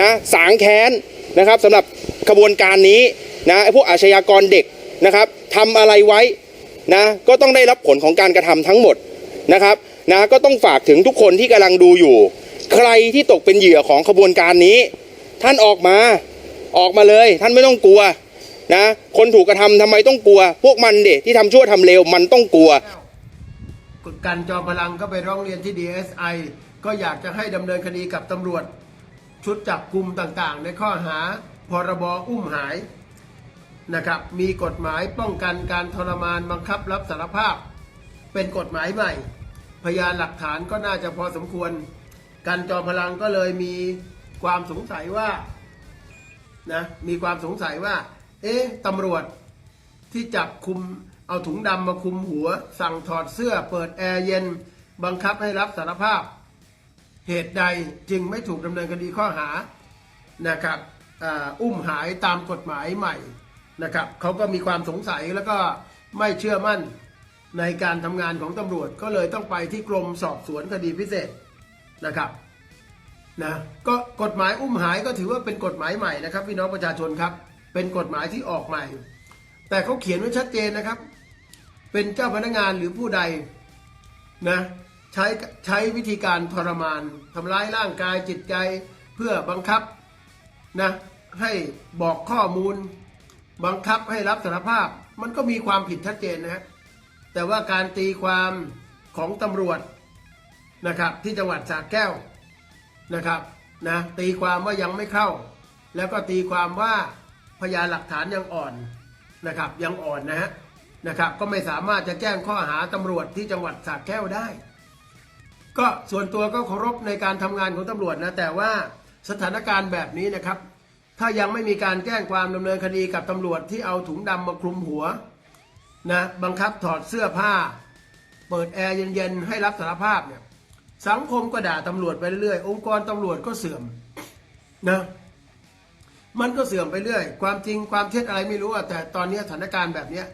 นะสางแค้นนะครับสำหรับขบวนการนี้นะไอ้พวกอาชญากรเด็กนะครับทำอะไรไว้นะก็ต้องได้รับผลของการกระทำทั้งหมดนะครับนะก็ต้องฝากถึงทุกคนที่กำลังดูอยู่ ใครที่ตกเป็นเหยื่อของขบวนการนี้ ท่านออกมาออกมาเลย ท่านไม่ต้องกลัวนะคนถูกกระทำทำไมต้องกลัว พวกมันเด็ที่ทำชั่วทำเลวมันต้องกลัวกันจอมพลังก็ไปร้องเรียนที่ DSI ก็อยากจะให้ดำเนินคดีกับตำรวจ ชุดจับกลุ่มต่างๆ ในข้อหาพรบอุ้มหายนะครับ มีกฎหมายป้องกันการทรมานบังคับรับสารภาพ เป็นกฎหมายใหม่ พยานหลักฐานก็น่าจะพอสมควร กันจอมพลังก็เลยมีความสงสัยว่านะมีความสงสัยว่า เอ๊ะตำรวจที่จับคุมเอาถุงดำมาคุมหัว สั่งถอดเสื้อเปิดแอร์เย็น บังคับให้รับสารภาพ เหตุใดจึงไม่ถูกดำเนินคดีข้อหานะครับอ,อุ้มหายตามกฎหมายใหม่นะครับเขาก็มีความสงสัยแล้วก็ไม่เชื่อมั่นในการทำงานของตำรวจก็เลยต้องไปที่กรมสอบสวนคดีพิเศษนะครับนะก็กฎหมายอุ้มหายก็ถือว่าเป็นกฎหมายใหม่นะครับพี่น้องประชาชนครับ เป็นกฎหมายที่ออกใหม่ แต่เขาเขียนไว้ชัดเจนนะครับ เป็นเจ้าพนักงานหรือผู้ใดนะ ใช้ใช้วิธีการทรมานทำร้ายร่างกายจิตใจเพื่อบังคับนะให้บอกข้อมูล บังคับให้รับสารภาพ มันก็มีความผิดชัดเจนนะฮะแต่ว่าการตีความของตำรวจนะครับ ที่จังหวัดสระแก้วนะครับนะตีความว่ายังไม่เข้า แล้วก็ตีความว่าพยานหลักฐานยังอ่อนนะครับ ยังอ่อนนะฮะนะครับ ก็ไม่สามารถจะแจ้งข้อหาตำรวจที่จังหวัดสระแก้วได้ ก็ส่วนตัวก็เคารพในการทำงานของตำรวจนะ แต่ว่าสถานการณ์แบบนี้นะครับ ถ้ายังไม่มีการแจ้งความดำเนินคดีกับตำรวจที่เอาถุงดำมาคลุมหัวนะบังคับถอดเสื้อผ้า เปิดแอร์เย็นๆ ให้รับสารภาพเนี่ยสังคมก็ด่าตำรวจไปเรื่อยองค์กรตำรวจก็เสื่อมนะมันก็เสื่อมไปเรื่อย ความจริงความเท็จอะไรไม่รู้อะแต่ตอนนี้สถานการณ์แบบนี้ย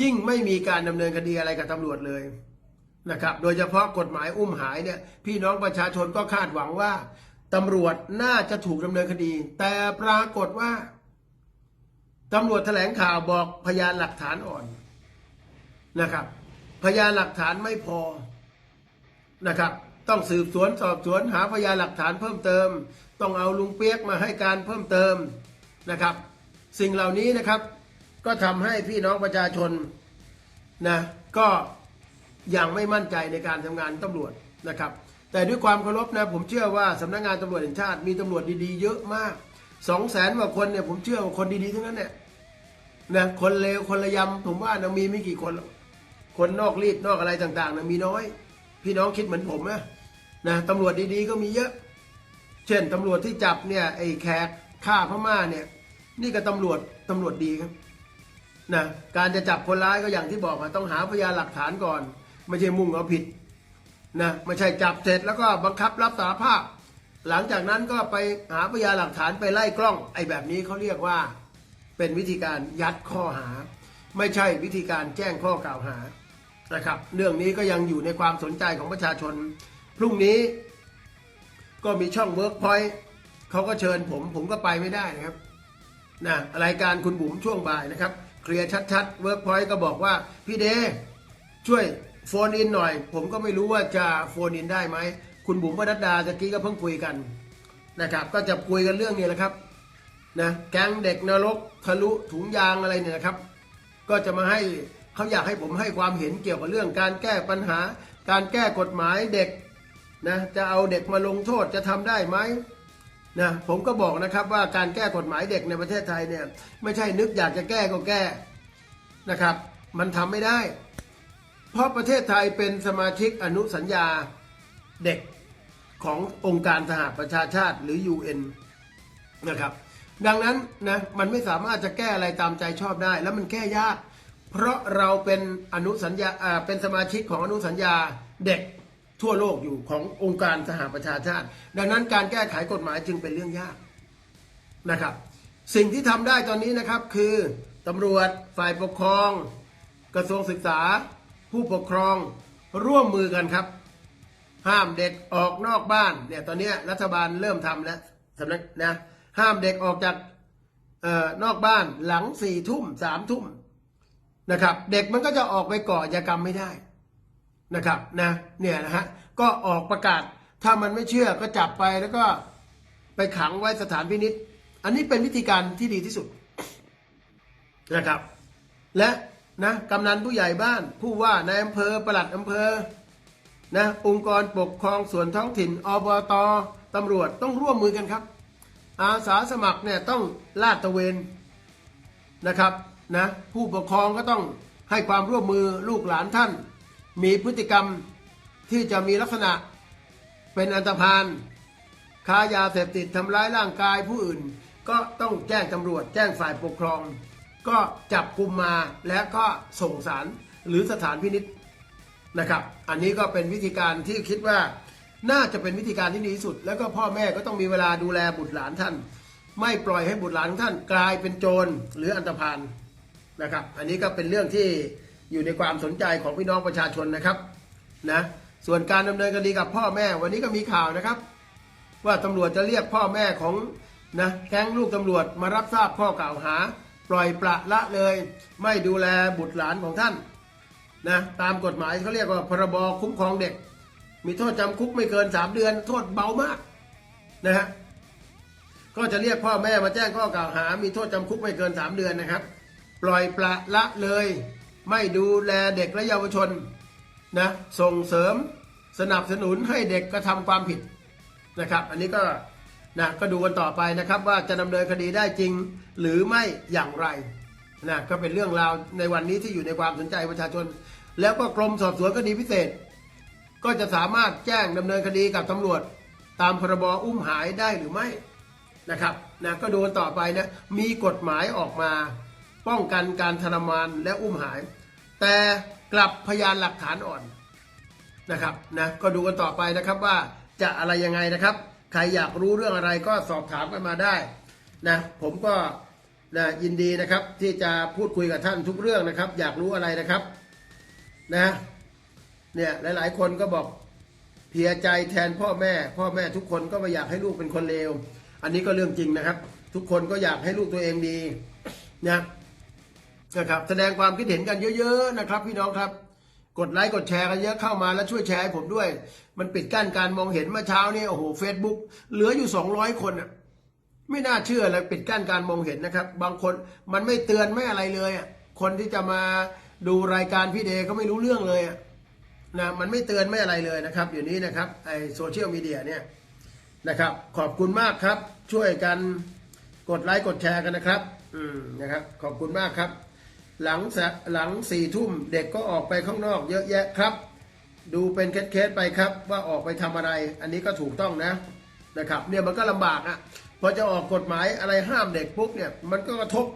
ยิ่งไม่มีการดำเนินคดีอะไรกับตำรวจเลย นะครับ โดยเฉพาะกฎหมายอุ้มหายเนี่ยพี่น้องประชาชนก็คาดหวังว่าตำรวจน่าจะถูกดำเนินคดี แต่ปรากฏว่าตำรวจแถลงข่าวบอกพยานหลักฐานอ่อนนะครับ พยานหลักฐานไม่พอนะครับ ต้องสืบสวนสอบสวนหาพยานหลักฐานเพิ่มเติม ต้องเอาลุงเปียกมาให้การเพิ่มเติมนะครับ สิ่งเหล่านี้นะครับ ก็ทำให้พี่น้องประชาชนนะก็ ยังไม่มั่นใจในการทำงานตำรวจนะครับ แต่ด้วยความเคารพนะผมเชื่อว่าสำนักงานตำรวจแห่งชาติมีตำรวจดีๆ เยอะมากสองแสนกว่าคนเนี่ยผมเชื่อว่าคนดีๆทั้งนั้นเนี่ยนะคนเลวคนระยำผมว่านะมีไม่กี่คน คนนอกรีดนอกอะไรต่างๆนะมีน้อย พี่น้องคิดเหมือนผมนะนะตำรวจดีๆก็มีเยอะ เช่นตำรวจที่จับเนี่ยไอ้แขกฆ่าพม่าเนี่ย นี่ก็ตำรวจตำรวจดีครับนะการจะจับคนร้ายก็อย่างที่บอกอะต้องหาพยานหลักฐานก่อน ไม่ใช่มุ่งเอาผิดนะไม่ใช่จับเสร็จแล้วก็บังคับรับสารภาพ หลังจากนั้นก็ไปหาพยานหลักฐานไปไล่กล้อง ไอ้แบบนี้เขาเรียกว่า เป็นวิธีการยัดข้อหา ไม่ใช่วิธีการแจ้งข้อกล่าวหานะครับ เรื่องนี้ก็ยังอยู่ในความสนใจของประชาชน พรุ่งนี้ก็มีช่องเวิร์กพอยต์เขาก็เชิญผม ผมก็ไปไม่ได้นะครับนะรายการคุณบุ๋มช่วงบ่ายนะครับ เคลียร์ชัดๆเวิร์กพอยต์ก็บอกว่า พี่เดช่วย โฟนอินหน่อย ผมก็ไม่รู้ว่าจะโฟนอินได้ไหม คุณบุ๋มปนัดดาตะกี้ก็เพิ่งคุยกันนะครับ ก็จะคุยกันเรื่องนี้แหละครับนะแก๊งเด็กนรกทะลุถุงยางอะไรเนี่ยนะครับ ก็จะมาให้เขาอยากให้ผมให้ความเห็นเกี่ยวกับเรื่องการแก้ปัญหา การแก้กฎหมายเด็กนะจะเอาเด็กมาลงโทษจะทำได้ไหมนะผมก็บอกนะครับว่าการแก้กฎหมายเด็กในประเทศไทยเนี่ยไม่ใช่นึกอยากจะแก้ก็แก้นะครับ มันทำไม่ได้ เพราะประเทศไทยเป็นสมาชิกอนุสัญญาเด็กขององค์การสหประชาชาติหรือ UN นะครับ ดังนั้นนะมันไม่สามารถจะแก้อะไรตามใจชอบได้ แล้วมันแก้ยาก เพราะเราเป็นอนุสัญญาอ่าเป็นสมาชิกของอนุสัญญาเด็กทั่วโลกอยู่ขององค์การสหประชาชาติ ดังนั้นการแก้ไขกฎหมายจึงเป็นเรื่องยากนะครับ สิ่งที่ทำได้ตอนนี้นะครับคือตำรวจฝ่ายปกครอง กระทรวงศึกษา ผู้ปกครองร่วมมือกันครับ ห้ามเด็กออกนอกบ้านเนี่ยตอนนี้รัฐบาลเริ่มทำแล้วสำนักนะห้ามเด็กออกจากเอ่อนอกบ้านหลังสี่ทุ่มสามทุ่มนะครับ เด็กมันก็จะออกไปก่ออาชญากรรมไม่ได้นะครับนะเนี่ยนะฮะก็ออกประกาศถ้ามันไม่เชื่อก็จับไปแล้วก็ไปขังไว้สถานพินิษอันนี้เป็นวิธีการที่ดีที่สุดนะครับ และ นะกำนันผู้ใหญ่บ้าน ผู้ว่านายอำเภอปลัดอำเภอนะองค์กรปกครองส่วนท้องถิ่นอบตตำรวจต้องร่วมมือกันครับ อาสาสมัครเนี่ยต้องลาดตระเวนนะครับนะผู้ปกครองก็ต้องให้ความร่วมมือลูกหลานท่าน มีพฤติกรรมที่จะมีลักษณะเป็นอันตรพานค้ายาเสพติดทำร้ายร่างกายผู้อื่น ก็ต้องแจ้งตำรวจแจ้งฝ่ายปกครอง ก็จับกลุ่มมาและก็ส่งสารหรือสถานพินิษนะครับ อันนี้ก็เป็นวิธีการที่คิดว่าน่าจะเป็นวิธีการที่ดีที่สุด แล้วก็พ่อแม่ก็ต้องมีเวลาดูแลบุตรหลานท่าน ไม่ปล่อยให้บุตรหลานท่านกลายเป็นโจรหรืออันตรพานนะครับ อันนี้ก็เป็นเรื่องที่อยู่ในความสนใจของพี่น้องประชาชนนะครับนะส่วนการดำเนินคดีกับพ่อแม่วันนี้ก็มีข่าวนะครับ ว่าตำรวจจะเรียกพ่อแม่ของนะแก๊งลูกตำรวจมารับทราบข้อกล่าวหา ปล่อยปละละเลย ไม่ดูแลบุตรหลานของท่านนะตามกฎหมายเขาเรียกว่าพรบคุ้มครองเด็ก มีโทษจำคุกไม่เกิน 3 เดือน โทษเบามากนะฮะก็จะเรียกพ่อแม่มาแจ้งข้อกล่าวหา มีโทษจำคุกไม่เกิน 3 เดือนนะครับ ปล่อยปละละเลย ไม่ดูแลเด็กและเยาวชนนะส่งเสริมสนับสนุนให้เด็กกระทำความผิดนะครับ อันนี้ก็ นะก็ดูกันต่อไปนะครับว่าจะดำเนินคดีได้จริง หรือไม่อย่างไรนะก็เป็นเรื่องราวในวันนี้ที่อยู่ในความสนใจประชาชน แล้วก็กรมสอบสวนคดีพิเศษ ก็จะสามารถแจ้งดำเนินคดีกับตำรวจ ตามพรบอุ้มหายได้หรือไม่นะครับนะก็ดูกันต่อไปนะมีกฎหมายออกมา ป้องกันการทรมานและอุ้มหาย แต่กลับพยานหลักฐานอ่อนนะครับนะก็ดูกันต่อไปนะครับว่าจะอะไรยังไงนะครับ ใครอยากรู้เรื่องอะไรก็สอบถามกันมาได้นะผมก็นะยินดีนะครับที่จะพูดคุยกับท่านทุกเรื่องนะครับ อยากรู้อะไรนะครับนะเนี่ยหลาย ๆ คนก็บอกเพียใจแทนพ่อแม่ พ่อแม่ทุกคนก็ไม่อยากให้ลูกเป็นคนเลวอันนี้ก็เรื่องจริงนะครับ ทุกคนก็อยากให้ลูกตัวเองดีนะนะครับ แสดงความคิดเห็นกันเยอะ ๆ นะครับ พี่น้องครับ กดไลค์กดแชร์กันเยอะเข้ามาแล้วช่วยแชร์ให้ผมด้วย มันปิดกั้นการมองเห็นเมื่อเช้านี้โอ้โหเฟซบุ๊กเหลืออยู่200คนอะไม่น่าเชื่อเลยปิดกั้นการมองเห็นนะครับ บางคนมันไม่เตือนไม่อะไรเลยอะคนที่จะมาดูรายการพี่เดย์ก็ไม่รู้เรื่องเลยอะนะมันไม่เตือนไม่อะไรเลยนะครับอยู่นี้นะครับไอโซเชียลมีเดียเนี่ยนะครับ ขอบคุณมากครับ ช่วยกันกดไลค์กดแชร์กันนะครับ อืมนะครับ ขอบคุณมากครับ หลังหลังสี่ทุ่มเด็กก็ออกไปข้างนอกเยอะแยะครับ ดูเป็นเคสๆไปครับ ว่าออกไปทำอะไร อันนี้ก็ถูกต้องนะนะครับเนี่ยมันก็ลำบากอะ่ะพอจะออกกฎหมายอะไรห้ามเด็กปุ๊บเนี่ยมันก็กระทบ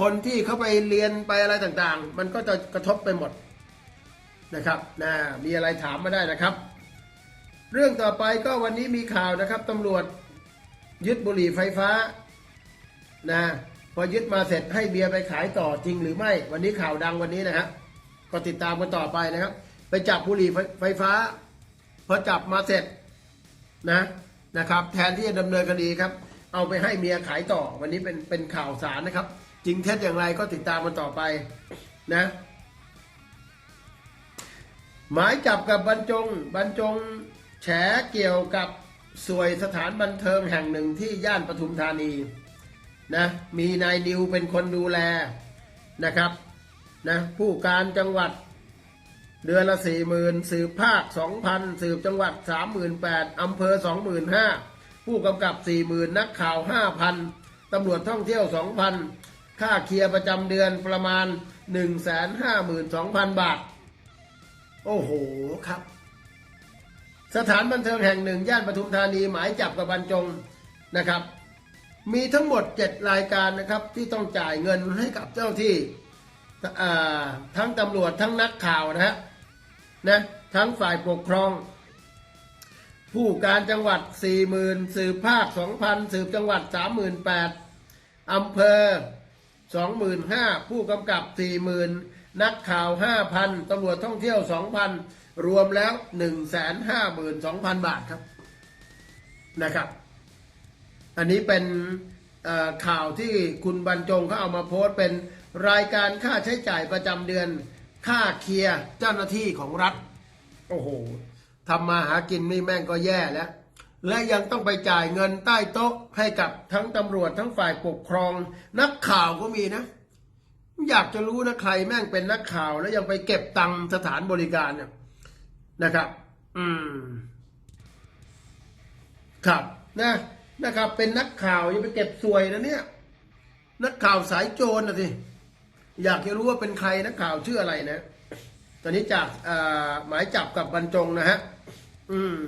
คนที่เข้าไปเรียนไปอะไรต่างๆ มันก็จะกระทบไปหมดนะครับนะมีอะไรถามมาได้นะครับ เรื่องต่อไปก็วันนี้มีข่าวนะครับตำรวจยึดบุหรี่ไฟฟ้านะ พอยึดมาเสร็จให้เบียร์ไปขายต่อจริงหรือไม่ วันนี้ข่าวดังวันนี้นะครับก็ติดตามกันต่อไปนะครับ ไปจับบุหรี่ไฟฟ้า พอจับมาเสร็จนะนะครับ แทนที่จะดำเนินคดีครับ เอาไปให้เมียขายต่อ วันนี้เป็นเป็นข่าวสารนะครับ จริงเท็จอย่างไรก็ติดตามมันต่อไปนะ หมายจับกับบรรจงบรรจงแฉเกี่ยวกับสวยสถานบันเทิงแห่งหนึ่งที่ย่านปทุมธานี นะมีนายนิวเป็นคนดูแลนะครับนะผู้การจังหวัด เดือนละสี่หมื่นสืบภาคสองพันสืบจังหวัดสามหมื่นแปดอำเภอสองหมื่นห้าผู้กำกับสี่หมื่นนักข่าวห้าพันตำรวจท่องเที่ยวสองพันค่าเคลียร์ประจำเดือนประมาณหนึ่งแสนห้าหมื่นสองพันบาท โอ้โหครับ สถานบันเทิงแห่งหนึ่ง ย่านปทุมธานีหมายจับกับบรรจงนะครับ มีทั้งหมดเจ็ดรายการนะครับที่ต้องจ่ายเงินให้กับเจ้าที่ทั้งตำรวจทั้งนักข่าวนะฮะนะทั้งฝ่ายปกครอง ผู้การจังหวัดสี่หมื่นสืบภาคสองพันสืบจังหวัดสามหมื่นแปดอำเภอสองหมื่นห้าผู้กำกับสี่หมื่นนักข่าวห้าพันตำรวจท่องเที่ยวสองพันรวมแล้วหนึ่งแสนห้าหมื่นสองพันบาทครับนะครับ อันนี้เป็นข่าวที่คุณบรรจงเขาเอามาโพสต์เป็นรายการค่าใช้จ่ายประจำเดือน ค่าเคลียร์เจ้าหน้าที่ของรัฐ โอ้โหทำมาหากินนี่แม่งก็แย่แล้ว และยังต้องไปจ่ายเงินใต้โต๊ะให้กับทั้งตำรวจทั้งฝ่ายปกครอง นักข่าวก็มีนะ อยากจะรู้นะใครแม่งเป็นนักข่าว แล้วยังไปเก็บตังค์สถานบริการเนี่ยนะครับ อืม ครับนะ นะครับ เป็นนักข่าวยังไปเก็บสวยนะเนี่ย นักข่าวสายโจรนะสิอยากจะรู้ว่าเป็นใครนักข่าวชื่ออะไรนะ ตอนนี้จากหมายจับกับบรรจงนะฮะ อืม